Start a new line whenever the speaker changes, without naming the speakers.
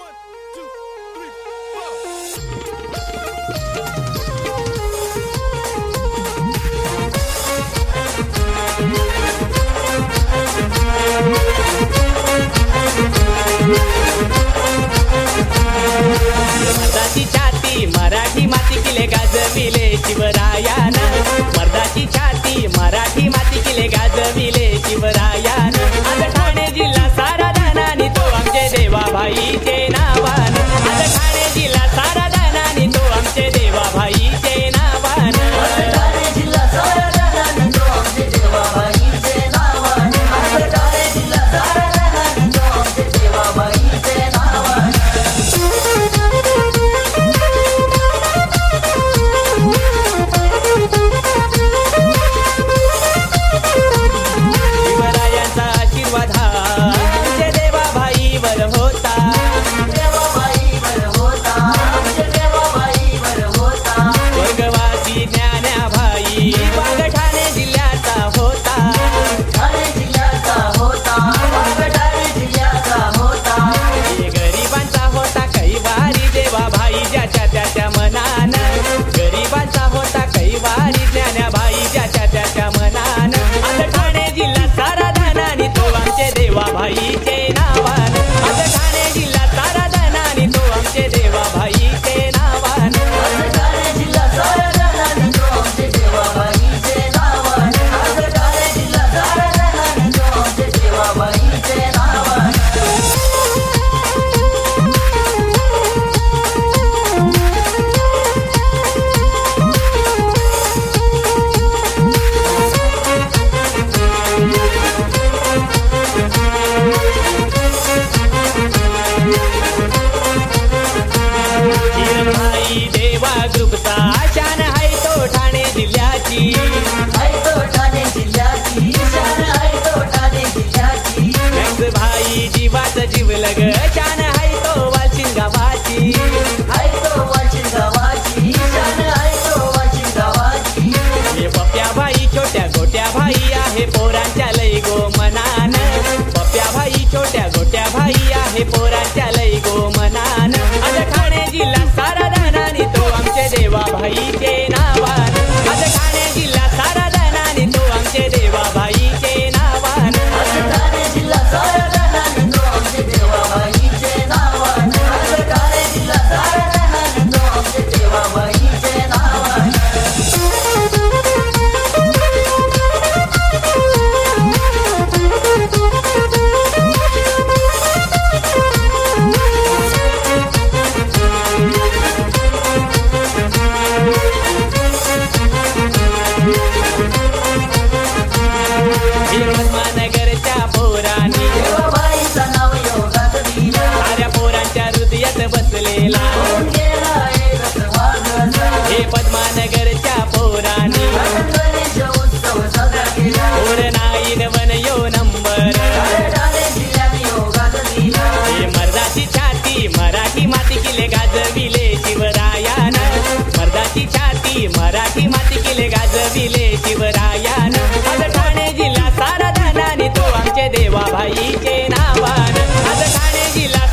one.
では湧いて जागरूकता शान हाय तो ठाणे जिल्ह्याची. तो ठाणे जिल्ह्याची शान हाय तो ठाणे जिल्ह्याची. भाई जीवाचा जीव लग शान 开一 त्या पोरांनी. साऱ्या पोरांच्या हृदयात बसलेला. हे पद्मानगरच्या पोरांनी. कोण नाही वन यो नंबर. मर्दाची छाती मराठी माती किले गाजविले शिवरायान. मर्दाची छाती मराठी माती किले गाजविले शिवरायान. देवा भाईचे नावान. आज ठाणे जिल्हा